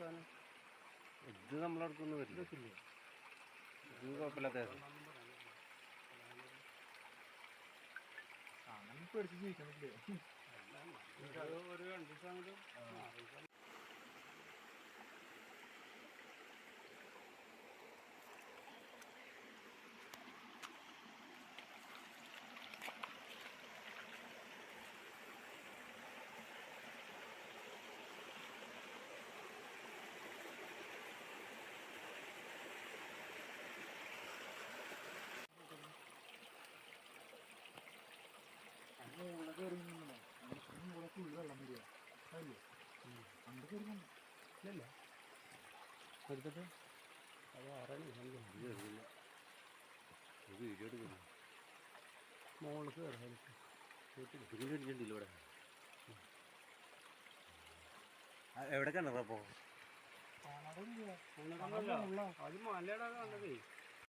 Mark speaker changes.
Speaker 1: സാധനം
Speaker 2: ഇത് നമ്മളടുത്തൊന്നും വരില്ല. ഇത് കുഴപ്പമില്ലാത്ത
Speaker 1: അങ്ങനെ പേടിച്ച് ജീവിക്കാൻ പറ്റില്ലേ?
Speaker 2: ഒരു രണ്ട് ദിവസം
Speaker 1: അന്ന് ഇവിടെ കയറി നമ്മുടെ ഫുള്ള് വെള്ളം വരിക. അല്ലേ കയറി നിന്നു ഇല്ലല്ല?
Speaker 2: എടുത്തിട്ട്? അത് വീഡിയോ
Speaker 1: കയറി
Speaker 2: ഇതിന് അടിച്ചിട്ടില്ല ഇവിടെ? എവിടെ കിണറപ്പോ അത് മലയുടെ കണ്ടതേ.